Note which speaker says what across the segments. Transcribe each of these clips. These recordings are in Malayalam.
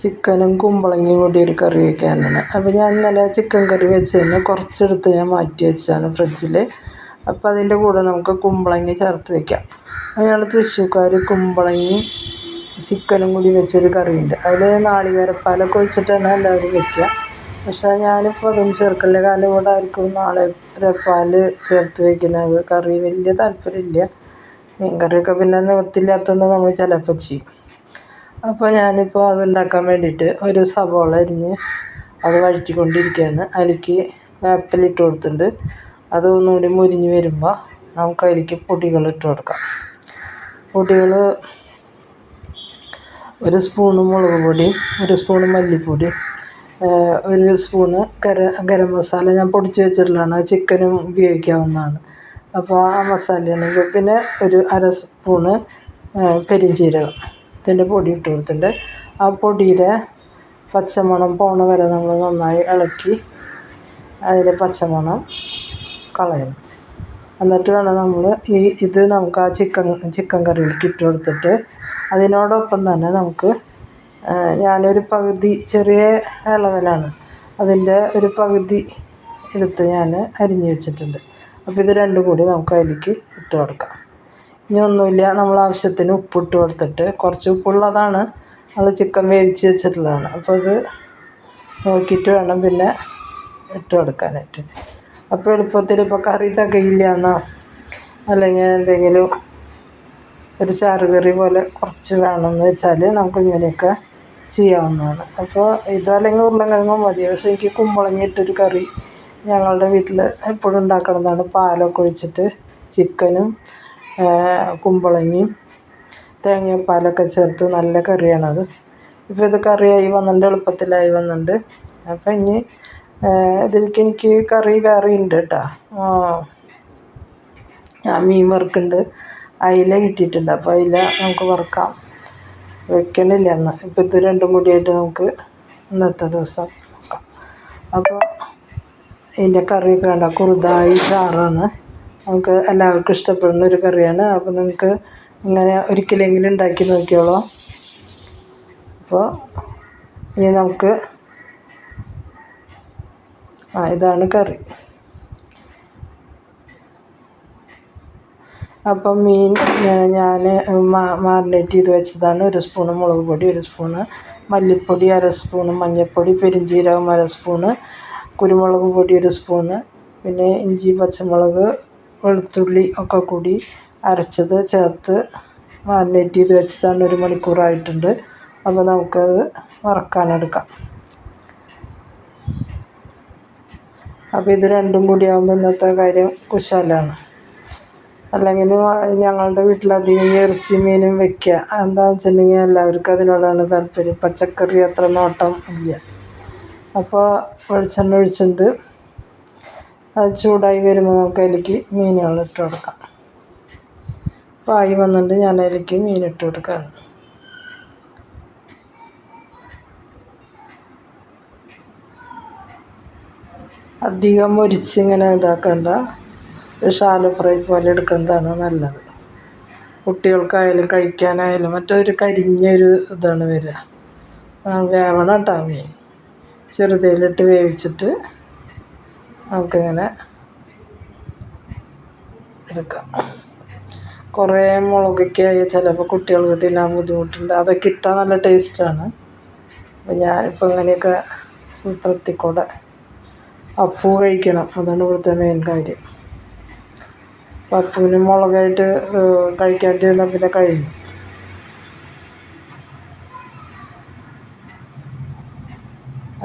Speaker 1: ചിക്കനും കുമ്പളങ്ങയും കൂടി ഒരു കറി വയ്ക്കാനാണ് അപ്പോൾ ഞാൻ ഇന്നലെ ചിക്കൻ കറി വെച്ചതിന് കുറച്ചെടുത്ത് ഞാൻ മാറ്റി വെച്ചതാണ് ഫ്രിഡ്ജിൽ അപ്പോൾ അതിന്റെ കൂടെ നമുക്ക് കുമ്പളങ്ങ ചേർത്ത് വയ്ക്കാം അയാൾ തൃശ്ശൂർക്കാർ കുമ്പളങ്ങയും ചിക്കനും കൂടി വെച്ചൊരു കറിയുണ്ട്. അതിൽ നാളികേരപ്പാലൊക്കെ ഒഴിച്ചിട്ടാണ് എല്ലാവരും വയ്ക്കുക പക്ഷേ ഞാനിപ്പോൾ അതൊന്നും ചേർക്കില്ല കാരണം ഇവിടെ ആർക്കും നാളികേരപ്പാൽ ചേർത്ത് വയ്ക്കുന്നത് കറി വലിയ താല്പര്യമില്ല. മീൻ കറിയൊക്കെ പിന്നെ നിവൃത്തിയില്ലാത്തതുകൊണ്ട് നമ്മൾ ചിലപ്പോൾ ചെയ്യും. അപ്പോൾ ഞാനിപ്പോൾ അത് ഉണ്ടാക്കാൻ വേണ്ടിയിട്ട് ഒരു സവോള അരിഞ്ഞ് അത് വഴറ്റിക്കൊണ്ടിരിക്കുകയാണ്. അതിലേക്ക് വേപ്പിലിട്ട് കൊടുത്തിട്ടുണ്ട്. അത് ഒന്നുകൂടി മുരിഞ്ഞ് വരുമ്പോൾ നമുക്ക് അതിലേക്ക് പൊടികൾ ഇട്ട് കൊടുക്കാം. പൊടികൾ ഒരു സ്പൂണ് മുളക് പൊടി ഒരു സ്പൂണ് മല്ലിപ്പൊടി ഒരു സ്പൂണ് ഗര ഗരം മസാല ഞാൻ പൊടിച്ച് വെച്ചിട്ടുള്ളതാണ്. ചിക്കനും ഉപയോഗിക്കാവുന്നതാണ്. അപ്പോൾ ആ മസാലയാണെങ്കിൽ പിന്നെ ഒരു അര സ്പൂണ് പെരുംജീരകം ഇതിന്റെ പൊടി ഇട്ട് കൊടുത്തിട്ടുണ്ട്. ആ പൊടിയുടെ പച്ചമണം പോണ വരെ നമ്മൾ നന്നായി ഇളക്കി അതിലെ പച്ചമണം കളയണം. എന്നിട്ട് വേണം നമ്മൾ ഈ ഇത് നമുക്ക് ആ ചിക്കൻ ചിക്കൻ കറിയിലേക്ക് ഇട്ട് കൊടുത്തിട്ട് അതിനോടൊപ്പം തന്നെ നമുക്ക് ഞാനൊരു പകുതി ചെറിയ ഇളവനാണ്. അതിന്റെ ഒരു പകുതി എടുത്ത് ഞാൻ അരിഞ്ഞ് വെച്ചിട്ടുണ്ട്. അപ്പോൾ ഇത് രണ്ടും കൂടി നമുക്ക് അതിലേക്ക് ഇട്ട് കൊടുക്കാം. ഇനി ഒന്നുമില്ല നമ്മൾ ആവശ്യത്തിന് ഉപ്പിട്ട് കൊടുത്തിട്ട് കുറച്ച് ഉപ്പുള്ളതാണ്. നമ്മൾ ചിക്കൻ വേവിച്ച് വെച്ചിട്ടുള്ളതാണ്. അപ്പോൾ ഇത് നോക്കിയിട്ട് വേണം പിന്നെ ഇട്ട് കൊടുക്കാനായിട്ട്. അപ്പോൾ എളുപ്പത്തിൽ ഇപ്പോൾ കറി തികയില്ല എന്നോ. അല്ലെങ്കിൽ എന്തെങ്കിലും ഒരു ചാറ് കറി പോലെ കുറച്ച് വേണമെന്ന് വെച്ചാൽ നമുക്ക് ഇങ്ങനെയൊക്കെ ചെയ്യാവുന്നതാണ്. അപ്പോൾ ഇത് അല്ലെങ്കിൽ ഉരുളക്കിഴങ്ങ് മതി. പക്ഷേ എനിക്ക് കുമ്പളങ്ങി ഇട്ടൊരു കറി ഞങ്ങളുടെ വീട്ടിൽ എപ്പോഴും ഉണ്ടാക്കുന്നതാണ് പാലൊക്കെ ഒഴിച്ചിട്ട് ചിക്കനും കുമ്പളങ്ങയും തേങ്ങാപ്പാലൊക്കെ ചേർത്ത് നല്ല കറിയാണത് ഇപ്പോൾ ഇത് കറിയായി വന്നിട്ടുണ്ട് എളുപ്പത്തിലായി വന്നിട്ടുണ്ട്. അപ്പം ഇനി ഇതിലേക്ക് എനിക്ക് കറി വേറെ ഉണ്ട് കേട്ടോ. മീൻ വറുക്കുന്നുണ്ട്. അയില കിട്ടിയിട്ടുണ്ട്. അപ്പോൾ അയില നമുക്ക് വറുക്കാം. വെക്കണില്ല എന്ന് ഇപ്പോൾ ഇത് രണ്ടും കൂടിയായിട്ട് നമുക്ക് ഇന്നത്തെ ദിവസം നോക്കാം. അപ്പോൾ ഇതിന്റെ കറിയൊക്കെ വേണ്ട കുറുതായി ചാറാണ്. നമുക്ക് എല്ലാവർക്കും ഇഷ്ടപ്പെടുന്ന ഒരു കറിയാണ്. അപ്പോൾ നിങ്ങൾക്ക് ഇങ്ങനെ ഒരിക്കലെങ്കിലും ഉണ്ടാക്കി നോക്കിയോളൂ. അപ്പോൾ ഇനി നമുക്ക് ആ ഇതാണ് കറി. അപ്പം മീൻ ഞാൻ മാറിനേറ്റ് ചെയ്ത് വെച്ചതാണ്. ഒരു സ്പൂണ് മുളക് പൊടി ഒരു സ്പൂണ് മല്ലിപ്പൊടി അര സ്പൂണ് മഞ്ഞൾപ്പൊടി പെരുംജീരകം അര സ്പൂണ് കുരുമുളക് പൊടി ഒരു സ്പൂണ് പിന്നെ ഇഞ്ചി പച്ചമുളക് വെളുത്തുള്ളി ഒക്കെ കൂടി അരച്ചത് ചേർത്ത് മാരിനേറ്റ് ചെയ്ത് വെച്ചതാണ് ഒരു മണിക്കൂറായിട്ടുണ്ട്. അപ്പോൾ നമുക്കത് വറക്കാനെടുക്കാം. അപ്പോൾ ഇത് രണ്ടും കൂടി ആകുമ്പോൾ ഇന്നത്തെ കാര്യം കുശാലാണ്. അല്ലെങ്കിൽ ഞങ്ങളുടെ വീട്ടിലധികം ഇറച്ചി മീനും വെക്കുക എന്താണെന്ന് വെച്ചിട്ടുണ്ടെങ്കിൽ എല്ലാവർക്കും അതിനോടാണ് താല്പര്യം. പച്ചക്കറി അത്ര നോട്ടം ഇല്ല. അപ്പോൾ വെളിച്ചെണ്ണ ഒഴിച്ചിട്ട് അത് ചൂടായി വരുമ്പോൾ നമുക്ക് അതിലേക്ക് മീനുകൾ ഇട്ട് കൊടുക്കാം. അപ്പോൾ ആയി വന്നിട്ട് ഞാൻ അതിലേക്ക് മീൻ ഇട്ട് കൊടുക്കാറുണ്ട് അധികം മൊരിച്ച് ഇങ്ങനെ ഇതാക്കണ്ട. ഷാലോ ഫ്രൈ പോലെ എടുക്കുന്നതാണ് നല്ലത്. കുട്ടികൾക്കായാലും കഴിക്കാനായാലും മറ്റൊരു കരിഞ്ഞൊരു ഇതാണ് വരിക. വേവണം കേട്ടോ മീൻ. ചെറുതേലിട്ട് വേവിച്ചിട്ട് നമുക്കിങ്ങനെ എടുക്കാം. കുറേ മുളകൊക്കെ ആയി ചിലപ്പോൾ കുട്ടികൾക്ക് തിന്നാൻ ബുദ്ധിമുട്ടുണ്ട്. അതൊക്കെ ഇട്ടാൽ നല്ല ടേസ്റ്റാണ് അപ്പോൾ ഞാനിപ്പോൾ ഇങ്ങനെയൊക്കെ സൂത്രത്തിക്കൂടെ അപ്പു കഴിക്കണം. അതാണ് ഇവിടുത്തെ മെയിൻ കാര്യം. അപ്പോൾ അപ്പുവിന് മുളകായിട്ട് കഴിക്കാണ്ടിരുന്നാൽ പിന്നെ കഴിഞ്ഞു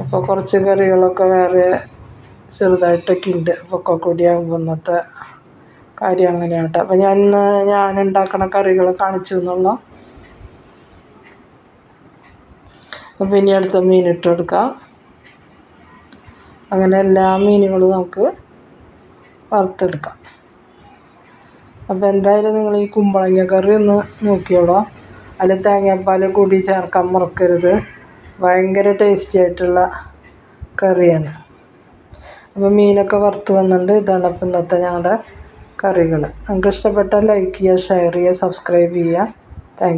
Speaker 1: അപ്പോൾ കുറച്ച് കറികളൊക്കെ വേറെ ചെറുതായിട്ടൊക്കെ ഉണ്ട്. അപ്പോൾ കൂടി ഇന്നത്തെ കാര്യം അങ്ങനെയാണ് കേട്ടോ അപ്പോൾ ഞാൻ ഇന്ന് ഞാൻ ഉണ്ടാക്കണ കറികൾ കാണിച്ചു എന്നുള്ള അപ്പോൾ ഇനി അടുത്ത മീൻ ഇട്ടെടുക്കാം അങ്ങനെ എല്ലാ മീനുകളും നമുക്ക് വറുത്തെടുക്കാം. അപ്പോൾ എന്തായാലും നിങ്ങൾ ഈ കുമ്പളങ്ങ കറി ഒന്ന് നോക്കിയോളൂ. അതിൽ തേങ്ങാപ്പാൽ കൂടി ചേർക്കാൻ മറക്കരുത്. ഭയങ്കര ടേസ്റ്റി ആയിട്ടുള്ള കറിയാണ്. അപ്പോൾ മീനൊക്കെ വറുത്ത് വന്നിട്ടുണ്ട്. ഇതാണ് അപ്പം ഇന്നത്തെ ഞങ്ങളുടെ കറികൾ. നിങ്ങൾക്ക് ഇഷ്ടപ്പെട്ടാൽ ലൈക്ക് ചെയ്യുക ഷെയർ ചെയ്യുക സബ്സ്ക്രൈബ് ചെയ്യുക. താങ്ക്